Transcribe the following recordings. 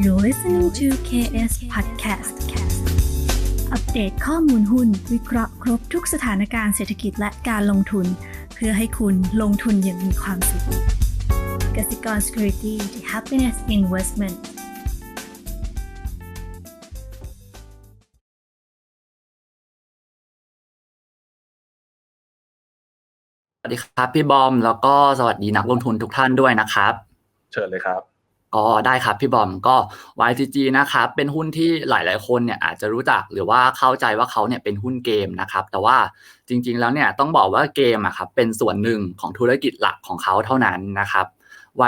You're listening to KS Podcast อัปเดตข้อมูลหุ้น วิเคราะห์ครบทุกสถานการณ์เศรษฐกิจและการลงทุน เพื่อให้คุณลงทุนอย่างมีความสุขกสิกร Security the Happiness Investment สวัสดีครับ พี่บอมแล้วก็สวัสดีนักลงทุนทุกท่านด้วยนะครับ เชิญเลยครับ ก็ได้ครับพี่บอมก็ YTG นะครับเป็นหุ้นที่หลาย ๆ คนเนี่ยอาจจะรู้จักหรือว่าเข้าใจว่าเขาเนี่ยเป็นหุ้นเกมนะครับแต่ว่าจริง ๆ แล้วเนี่ยต้องบอกว่าเกมอะครับเป็นส่วนหนึ่งของธุรกิจหลักของเขาเท่านั้นนะครับ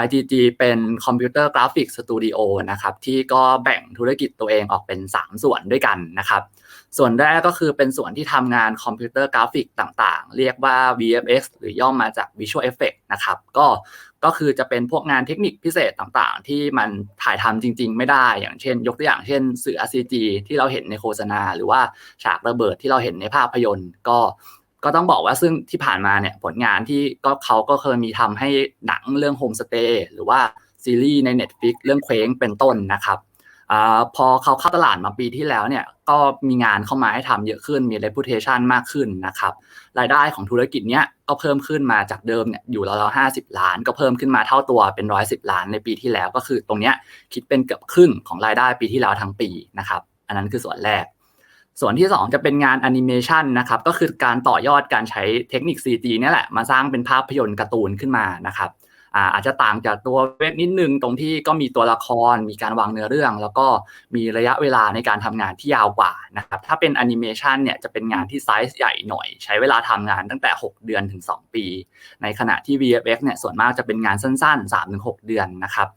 YTG เป็นคอมพิวเตอร์กราฟิกสตูดิโอนะครับที่ก็แบ่งธุรกิจตัวเองออกเป็น 3 ส่วนด้วยกันนะครับ ส่วนแรกก็คือเป็นส่วนที่ทำงานคอมพิวเตอร์กราฟิกต่างๆ เรียกว่า VFX หรือย่อมาจาก Visual Effect นะครับก็ก็คือจะเป็นพวกงานเทคนิคพิเศษต่างๆ ที่มันถ่ายทำจริง ๆ ไม่ได้ อย่างเช่น ยกตัวอย่างเช่นสื่อ CG ที่เราเห็นในโฆษณา หรือว่าฉากระเบิดที่เราเห็นในภาพยนตร์ ก็ ก็ต้องบอกว่าซึ่งที่ผ่านมาเนี่ยผลงานที่ก็เขาก็เคยมีทำให้หนังเรื่อง Home Stay หรือว่าซีรีส์ใน Netflix เรื่องเคว้งเป็นต้นนะครับอพอเขาเข้าตลาดมาปีที่แล้วเนี่ยก็มีงานเข้ามาให้ทำเยอะขึ้นมี reputation มากขึ้นนะครับรายได้ของธุรกิจเนี้ยก็เพิ่มขึ้นมาจากเดิมเนี่ยอยู่ราวๆห้าสิบล้าน ก็เพิ่มขึ้นมาเท่าตัวเป็นร้อยสิบล้านในปีที่แล้ว ก็คือตรงเนี้ยคิดเป็นเกือบครึ่งของรายได้ปีที่แล้วทั้งปีนะครับอันนั้นคือส่วนแรก ส่วนที่ 2 จะเป็นงานแอนิเมชันนะครับก็คือการต่อยอดการใช้เทคนิค CG นี่แหละมาสร้างเป็นภาพยนตร์การ์ตูนขึ้นมานะครับอาจจะต่างจากตัวเว็บนิดนึงตรงที่ก็มีตัวละคร มีการวางเนื้อเรื่อง แล้วก็มีระยะเวลาในการทำงานที่ยาวกว่านะครับถ้าเป็นแอนิเมชันเนี่ยจะเป็นงานที่ไซส์ใหญ่หน่อย ใช้เวลาทำงานตั้งแต่ 6 เดือนถึง 2 ปี ในขณะที่ VFX เนี่ยส่วนมากจะเป็นงานสั้น ๆ 3-6 เดือนนะครับ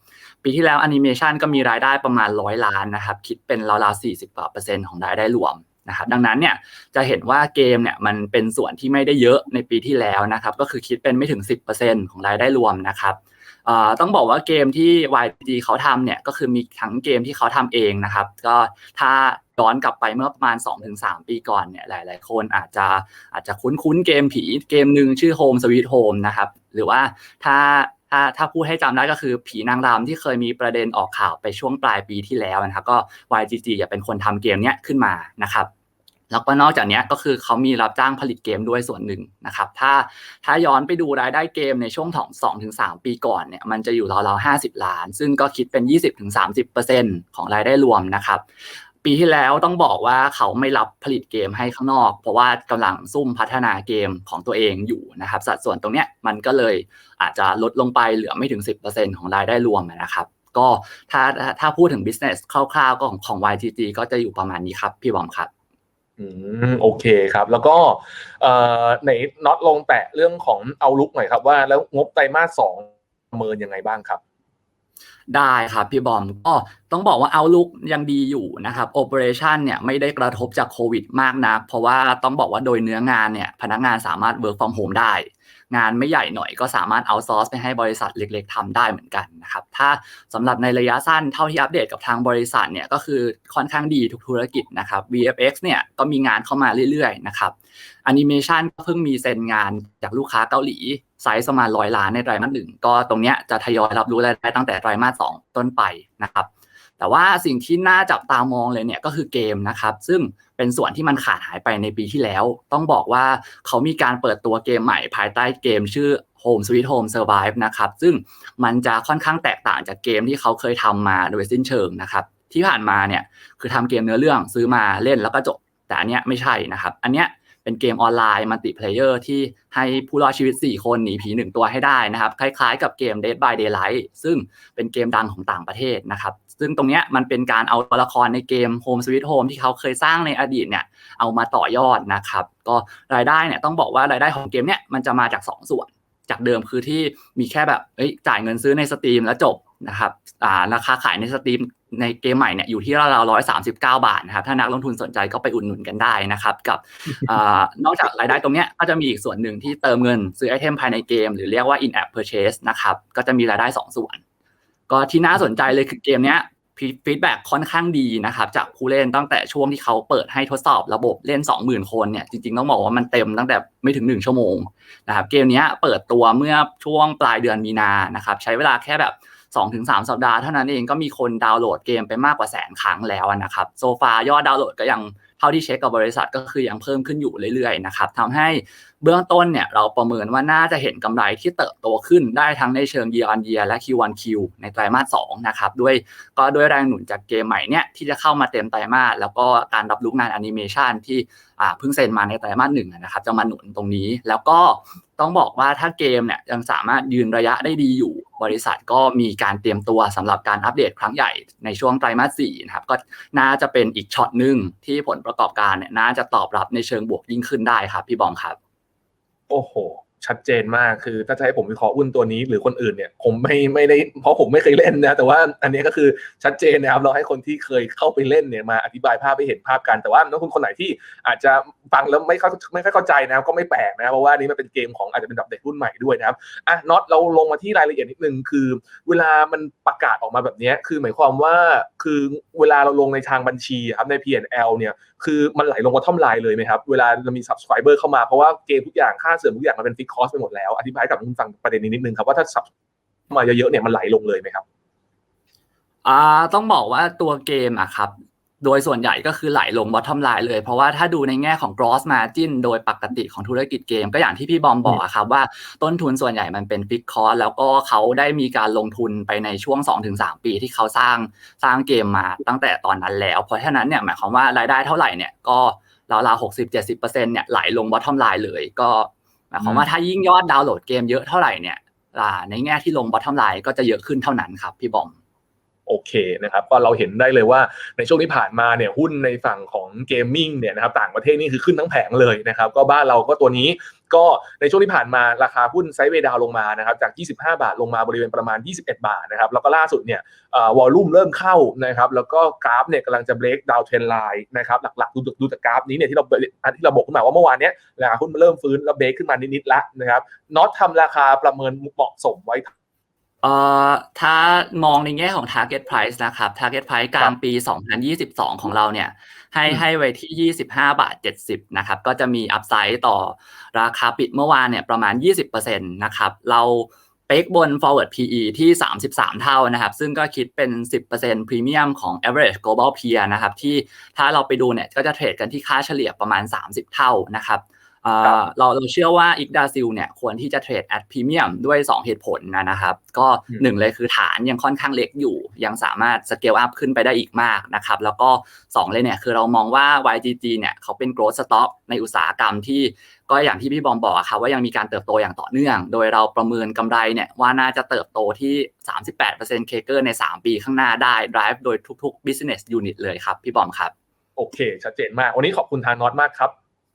ปีที่แล้วแอนิเมชันก็มีรายได้ประมาณ 100 ล้านนะครับคิดเป็นราวๆ40กว่าเปอร์เซ็นต์ของรายได้รวม นะครับดังนั้นเนี่ยจะเห็นว่าเกมเนี่ยมันเป็นส่วนที่ไม่ได้เยอะในปีที่แล้วนะครับก็คือคิดเป็นไม่ถึง 10%ของรายได้รวมนะครับต้องบอกว่าเกมที่ YG เขาทำเนี่ยก็คือมีทั้งเกมที่เขาทำเองนะครับ ก็ถ้าย้อนกลับไปเมื่อประมาณ 2-3 ปีก่อนเนี่ยหลาย ๆ คนอาจจะอาจจะคุ้นๆเกมผีเกมหนึ่งชื่อ Home Sweet Home นะครับหรือว่าถ้าถ้าถ้าพูดให้จำได้ก็คือผีนางรำที่เคยมีประเด็นออกข่าวไปช่วงปลายปีที่แล้วนะครับก็ YGG จะเป็นคนทำเกมเนี้ยขึ้นมานะครับ แล้วก็นอกจากนี้ก็คือเขามีรับจ้างผลิตเกมด้วยส่วนหนึ่งนะครับ ถ้าถ้าย้อนไปดูรายได้เกมในช่วงของสองถึงสามปีก่อนเนี่ยมันจะอยู่ราวๆห้าสิบล้าน ซึ่งก็คิดเป็นยี่สิบถึงสามสิบเปอร์เซ็นของรายได้รวมนะครับ ปีที่แล้วต้องบอกว่าเขาไม่รับผลิตเกมให้ข้างนอก เพราะว่ากำลังซุ่มพัฒนาเกมของตัวเองอยู่นะครับ สัดส่วนตรงเนี้ยมันก็เลยอาจจะลดลงไปเหลือไม่ถึง 10%ของรายได้รวมนะครับก็ถ้าถ้าพูดถึง business คร่าวๆก็ของของ YTG ก็จะอยู่ประมาณนี้ครับพี่บอมครับ อืมโอเคครับ แล้วก็เอ่อในน็อตลงแตะเรื่องของเอาลุกหน่อยครับว่าแล้วงบไตรมาสสองประเมินยังไงบ้างครับ ได้ครับพี่บอมก็ต้องบอกว่าเอาลุกยังดีอยู่นะครับโอเปอเรชันเนี่ยไม่ได้กระทบจากโควิดมากนัก เพราะว่าต้องบอกว่าโดยเนื้องานเนี่ยพนักงานสามารถ work from home ได้ งานไม่ใหญ่หน่อยก็สามารถเอาซอร์สไปให้บริษัทเล็ก ๆทำได้เหมือนกันนะครับถ้าสำหรับในระยะสั้นเท่าที่อัปเดตกับทางบริษัทเนี่ยก็คือค่อนข้างดีทุกธุรกิจนะครับ VFX เนี่ยก็มีงานเข้ามาเรื่อยๆนะครับแอนิเมชันก็เพิ่งมีเซ็นงานจากลูกค้าเกาหลีไซส์ประมาณร้อยล้านในไตรมาสหนึ่งก็ตรงเนี้ยจะทยอยรับรู้รายได้ตั้งแต่ไตรมาสสองต้นไปนะครับ แต่ว่าสิ่งที่น่าจับตามองเลยเนี่ยก็คือเกมนะครับ ซึ่งเป็นส่วนที่มันขาดหายไปในปีที่แล้ว ต้องบอกว่าเขามีการเปิดตัวเกมใหม่ภายใต้เกมชื่อ Home Sweet Home Survive นะครับ ซึ่งมันจะค่อนข้างแตกต่างจากเกมที่เขาเคยทำมาโดยสิ้นเชิงนะครับ ที่ผ่านมาเนี่ยคือทำเกมเนื้อเรื่องซื้อมาเล่นแล้วก็จบ แต่อันเนี้ยไม่ใช่นะครับ อันเนี้ย เป็นเกมออนไลน์มัลติเพลเยอร์ที่ให้ผู้รอดชีวิต 4 คนหนีผี1ตัวให้ได้นะครับ คล้ายๆกับเกม Dead by Daylight ซึ่งเป็นเกมดังของต่างประเทศนะครับ ซึ่งตรงนี้มันเป็นการเอาตัวละครในเกม Home Sweet Home ที่เขาเคยสร้างในอดีตเนี่ยเอามาต่อยอดนะครับ ก็รายได้เนี่ยต้องบอกว่ารายได้ของเกมเนี่ยมันจะมาจาก 2 ส่วน จากเดิมคือที่มีแค่แบบจ่ายเงินซื้อในสตรีมแล้วจบ นะครับราคาขายในสตรีมในเกมใหม่เนี่ยอยู่ที่ราวๆร้อยสามสิบเก้าบาทนะครับ ถ้านักลงทุนสนใจก็ไปอุดหนุนกันได้นะครับ กับนอกจากรายได้ตรงเนี้ยก็จะมีอีกส่วนหนึ่งที่เติมเงินซื้อไอเทมภายในเกม หรือเรียกว่า in app purchase นะครับ ก็จะมีรายได้2ส่วน ก็ที่น่าสนใจเลยคือเกมเนี้ยฟีดแบ็ค่อนข้างดีนะครับ จากผู้เล่นตั้งแต่ช่วงที่เขาเปิดให้ทดสอบระบบเล่น 20,000 คนเนี่ยจริงๆ ต้องบอกว่ามันเต็มตั้งแต่ไม่ถึง 1 ชั่วโมงนะครับเกมนี้เปิดตัวเมื่อช่วงปลายเดือนมีนานะครับใช้เวลาแค่แบบ 2-3 สัปดาห์เท่านั้นเองก็มีคนดาวน์โหลดเกมไปมากกว่าแสนครั้งแล้วนะครับโซฟายอดดาวน์โหลดก็ยังเท่าที่เช็คกับบริษัทก็คือยังเพิ่มขึ้นอยู่เรื่อยๆนะครับทำให้เบื้องต้นเนี่ยเราประเมินว่าน่าจะเห็นกำไรที่เติบโตขึ้นได้ทั้งในเชิง year on year และ Q on Q ในไตรมาส2นะครับด้วยก็ด้วยแรงหนุนจากเกมใหม่เนี่ยที่จะเข้ามาเต็มไตรมาสแล้วก็การรับรู้งานแอนิเมชันที่เพิ่งเซ็นมาในไตรมาสหนึ่งนะครับจะมาหนุนตรงนี้แล้วก็ ต้องบอกว่าถ้าเกมเนี่ยยังสามารถยืนระยะได้ดีอยู่ บริษัทก็มีการเตรียมตัวสำหรับการอัปเดตครั้งใหญ่ในช่วงไตรมาสสี่นะครับก็น่าจะเป็นอีกช็อตหนึ่งที่ผลประกอบการเนี่ยน่าจะตอบรับในเชิงบวกยิ่งขึ้นได้ครับ พี่บอมครับ โอ้โห ชัดเจนมากคือถ้าจะให้ผมวิเคราะห์หุ้นตัวนี้หรือคนอื่นเนี่ยผมไม่ไม่ได้เพราะผมไม่เคยเล่นนะแต่ว่าอันนี้ก็คือชัดเจนนะครับเราให้คนที่เคยเข้าไปเล่นเนี่ยมาอธิบายภาพให้เห็นภาพกันแต่ว่านักลงทุนคนไหนที่อาจจะฟังแล้วไม่เข้าไม่ค่อยเข้าใจนะครับก็ไม่แปลกนะเพราะว่านี้มันเป็นเกมของอาจจะเป็นแบบเด็กรุ่นใหม่ด้วยนะครับอะน็อตเราลงมาที่รายละเอียดนิดนึงคือ เวลามันประกาศออกมาแบบนี้คือหมายความว่าคือเวลาเราลงในทางบัญชีครับใน P&L เนี่ยคือมันไหลลงว่าท่อมลายเลยไหมครับเวลาเรามี subscriber เข้ามาเพราะว่าเกมทุกอย่างค่าเสริมทุกอย่างมันเป็นฟิกคอสไปหมดแล้ว อธิบายกับคุณฟังประเด็นนี้นิดนึงครับว่าถ้า sub มาเยอะๆเนี่ยมันไหลลงเลยไหมครับอ่าต้องบอกว่าตัวเกมอะครับ โดยส่วนใหญ่ก็คือไหลลง bottom line เลย เพราะว่าถ้าดูในแง่ของ gross margin โดยปกติของธุรกิจเกม ก็อย่างที่พี่บอมบอกอะครับว่าต้นทุนส่วนใหญ่มันเป็น fixed cost แล้วก็เขาได้มีการลงทุนไปในช่วง 2-3 ปีที่เขาสร้างสร้างเกมมาตั้งแต่ตอนนั้นแล้ว เพราะฉะนั้นเนี่ยหมายความว่ารายได้เท่าไหร่เนี่ยก็ราวๆ60-70%เนี่ยไหลลง bottom line เลย ก็ หมายความว่าถ้ายิ่งยอดดาวน์โหลดเกมเยอะเท่าไหร่เนี่ยอ่าในแง่ที่ลง bottom line ก็จะเยอะขึ้นเท่านั้นครับพี่บอม โอเคนะครับก็เราเห็นได้เลยว่าในช่วงที่ผ่านมาเนี่ยหุ้นในฝั่งของเกมมิ่งเนี่ยนะครับต่างประเทศนี่คือขึ้นทั้งแผงเลยนะครับก็บ้านเราก็ตัวนี้ก็ในช่วงที่ผ่านมาราคาหุ้นไซด์เวย์ดาวลงมานะครับจาก 25 บาทลงมาบริเวณประมาณ 21 บาทนะครับแล้วก็ล่าสุดเนี่ยวอลลุ่มเริ่มเข้านะครับแล้วก็กราฟเนี่ยกำลังจะเบรกดาวเทรนไลน์นะครับหลักๆ ดูดูจากกราฟนี้เนี่ยที่เราที่เราบอกขึ้นมาว่าเมื่อวานเนี้ยราคาหุ้นมันเริ่มฟื้นแล้วเบรกขึ้นมานิดๆแล้วนะครับน็อตทำราคาประเมินเหมาะสมไว้ เอ่อถ้ามองในแง่ของ target price นะครับ target price กลางปี 2022 ของเราเนี่ยให้อืมให้ไว้ที่ 25 บาท 70 นะครับ ก็จะมีอัพไซด์ต่อราคาปิดเมื่อวานเนี่ยประมาณ 20%นะครับ เราเป๊กบน forward PE ที่ 33 เท่านะครับ ซึ่งก็คิดเป็น 10%พรีเมียมของ average global peer นะครับ ที่ถ้าเราไปดูเนี่ยก็จะเทรดกันที่ค่าเฉลี่ยประมาณ 30 เท่านะครับ เอ่อครับเราเราเชื่อว่าอีกดาซิลเนี่ยควรที่จะเทรด at premium ด้วย 2 เหตุผลนะนะครับ ก็อืมหนึ่งเลยคือฐานยังค่อนข้างเล็กอยู่ ยังสามารถ scale up ขึ้นไปได้อีกมากนะครับแล้วก็ 2 เลยเนี่ยคือเรามองว่า YGG เนี่ยเขาเป็น growth stock ในอุตสาหกรรมที่ก็อย่างที่พี่บอมบอกอะครับว่ายังมีการเติบโตอย่างต่อเนื่อง โดยเราประเมินกำไรเนี่ยว่าน่าจะเติบโตที่ 38% CAGR ใน 3 ปีข้างหน้าได้ drive โดยทุกๆ business unit เลยครับพี่บอมครับโอเค ชัดเจนมากวันนี้ขอบคุณทางน็อตมากครับ